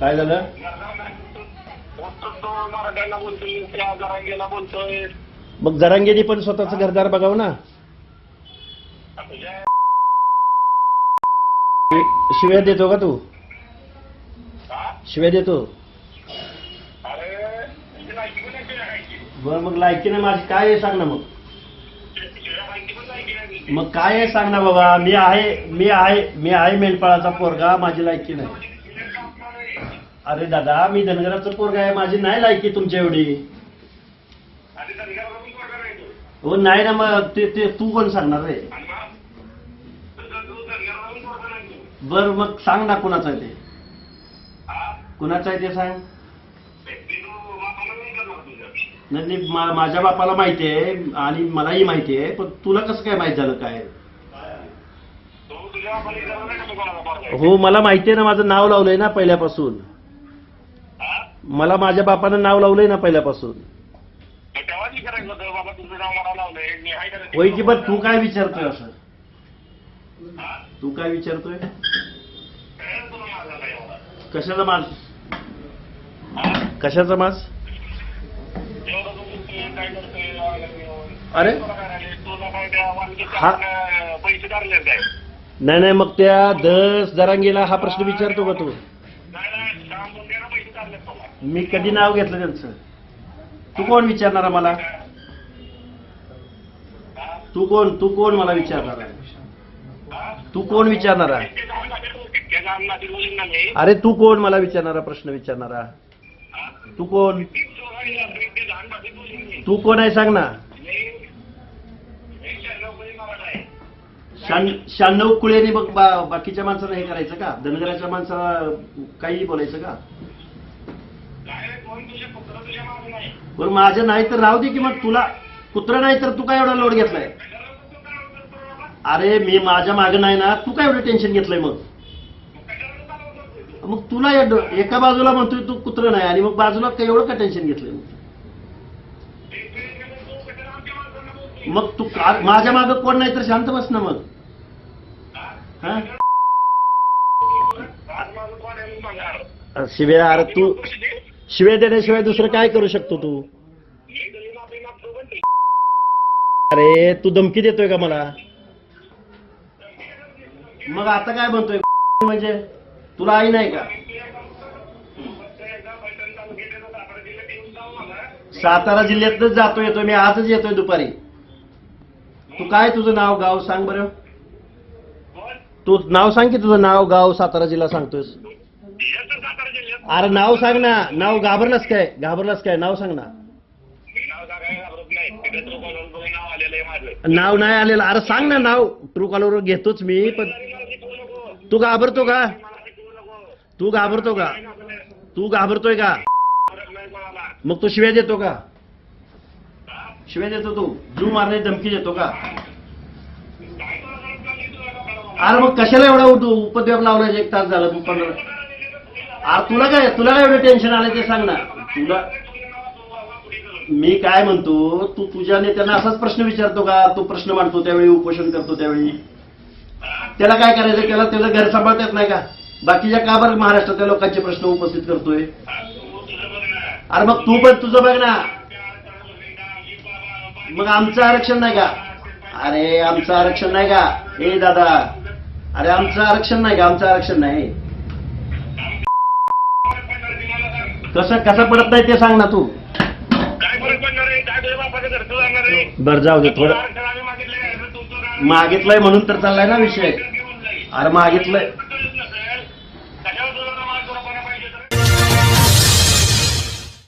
काय झालं? मग जरांगेनी पण स्वतःचं घरदार बघावं ना? शिव्या देतो का तू? शिव्या देतो. बरं मग लायकी नाही माझी काय आहे सांग ना मग. मग काय आहे सांग ना बाबा मी आहे मी आहे मी आहे मेंढपाळाचा पोरगा माझी लायकी नाही. अरे दादा मी धनगराचा पोरगा आहे माझी नाही लायकी तुमच्या एवढी आणि धनगराला पण पोरगा नाही तू. हो नाही ना मग ते ते तू कोण सांगणार रे आणि मग? तुझं- तू धनगराला पण पोरगा नाही तू. बर मग सांग ना कुणाचं आहे ते हा? कुणाचं आहे ते सांग व्यक्ती तू मामाला नाही करणार तुझं. नाही नाही, मा- माझ्या बापाला माहिती आहे आणि मलाही माहिती आहे पण तुला कसं काय माहीत झालं काय तू तुझ्या बापाला विचारलं नाही का मी कोणाला पोरगा आहे? हो मला माहिती आहे ना माझं नाव लावलंय ना पहिल्यापासून? मला माझ्या बापानं नाव लावलंय ना पहिल्यापासून मग तेव्हाच विचारायचं होतं, बाबा तुझं नाव मला लावलंय मी आहे का पण तू काय विचारतोय असं हा? तू काय विचारतोय काय तुला माझा नाही एवढा? कशाचा मास हा? कशाचा मास एवढं तू बोलतोय, काय करतोय, वागतोय. अरे तुला काय राहिले? तुला काय त्या वानगीच्या हा. आपल्या पैसे धरले काय नाही नाही मग त्या दस दरांगीला हा प्रश्न विचारतो का तू नाही नाही काम बंद आहे ना, पैसे धरले तुला मी कधी नाव घेतलं त्यांचं? तू कोण विचारणार मला तू कोण तू कोण मला विचारणार? आहे तू कोण विचारणार? आहे अरे तू कोण मला विचारणारा प्रश्न विचारणारा? तू कोण? तू कोण आहे सांग ना. शहाण्णव कुळेने बघ शान- कुळेनी बा- बाकीच्या माणसाला हे करायचं का? धनगराच्या माणसाला काही बोलायचं का काय रे, कोण तुझे पुत्र तुझ्या मागे नाही. बरं माझं नाही तर राहू दे की मग तुला कुत्र नाही तर तू काय एवढा लोड घेतलाय? अरे मी माझ्या मागं नाही ना तू काय एवढं टेन्शन घेतलंय मग मग तुला एका बाजूला म्हणतोय तू कुत्र नाही आणि मग बाजूला काय एवढं का टेन्शन घेतलंय मग? मग तू माझ्या मागं कोण नाही तर शांत बस ना मग हा? शिव्या अरे तू. शिवाय देण्याशिवाय दुसरं काय करू शकतो तू? अरे तू धमकी देतोय का मला? मग आता काय म्हणतोय? म्हणजे तुला आई नाही का? सातारा जिल्ह्यातच जातो येतोय मी आजच येतोय दुपारी. तू काय तुझं नाव गाव सांग बरं. तू नाव सांग की तुझं नाव गाव सातारा जिल्हा सांगतोयस. अरे नाव सांग ना. नाव घाबरलास काय? घाबरलास काय? नाव सांग ना. नाव नाही. आलेलं अरे सांग ना नाव. ट्रू कॉलर घेतोच मी पण तू घाबरतो का? तू घाबरतो का? तू घाबरतोय का? मग तू शिव्या देतो का? शिव्या देतो तू. जू मारणे धमकी देतो का? अरे मग कशाला एवढा उठ- उपद्व्याप लावला एक तास झाला तू पंधरा अरे तुला काय तुला काय एवढं टेन्शन आलं ते सांग ना. तुला मी काय म्हणतो तू तुझ्या नेत्यांना असाच प्रश्न विचारतो का? तो प्रश्न मांडतो त्यावेळी उपोषण करतो त्यावेळी. त्याला काय करायचं? त्याला त्याला घर सांभाळता येत नाही का? बाकीच्या का बरं महाराष्ट्रातल्या लोकांचे प्रश्न उपस्थित करतोय? अरे मग तू पण तुझं बघ ना. मग आमचं आरक्षण नाही का? अरे आमचं आरक्षण नाही का? हे दादा. अरे आमचं आरक्षण नाही का? आमचं आरक्षण नाही. कसं कसं पडत नाही ते सांग ना तू. काय फरक पडणार आहे? काय तुझ्या बापाचं घरचं जाणार आहे? बरं जाऊ दे थोडं. आरक्षण आम्ही मागितलंय, म्हणून तर चाललाय ना विषय. अरे मागितलंय.